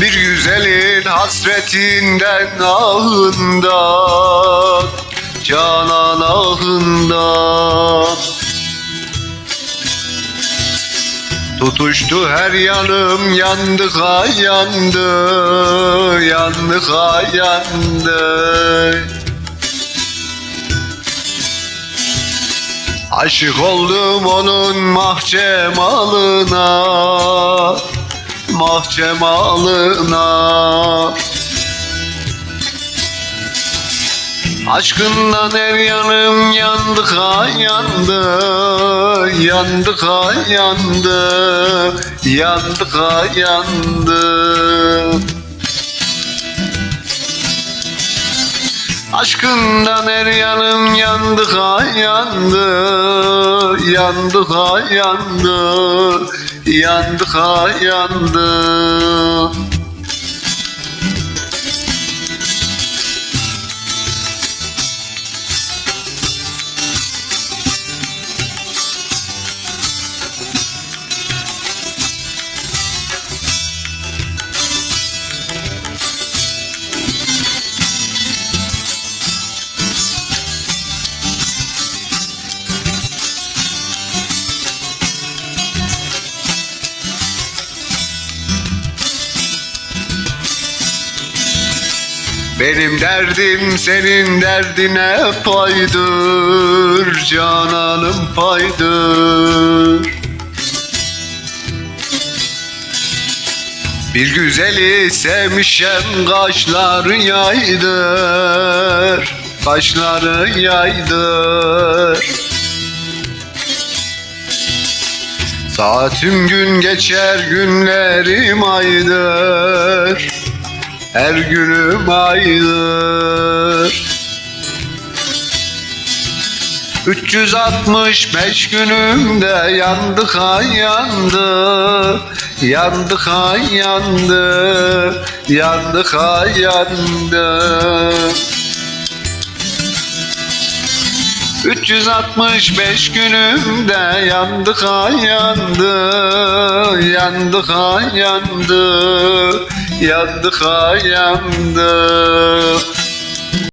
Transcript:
Bir güzelin hasretinden ahından Canan ahından Tutuştu her yanım yandı ha yandı Yandı ha yandı Aşık oldum onun mahcemalına Mahcemalına Aşkından her yanım yandı ha yandı Yandı ha yandı Yandı ha yandı. Aşkından her yanım yandı ha yandı Yandı ha yandı Yandı ha yandı Benim derdim senin derdine paydır Cananım paydır. Bir güzeli sevmişem kaşları yaydır Kaşları yaydır. Saatim gün geçer günlerim aydır her günüm aydır 365 günümde yandı ha yandı Yandı ha yandı Yandı ha yandı 365 günümde yandı ha yandı Yandı ha yandı Yandı ha yandı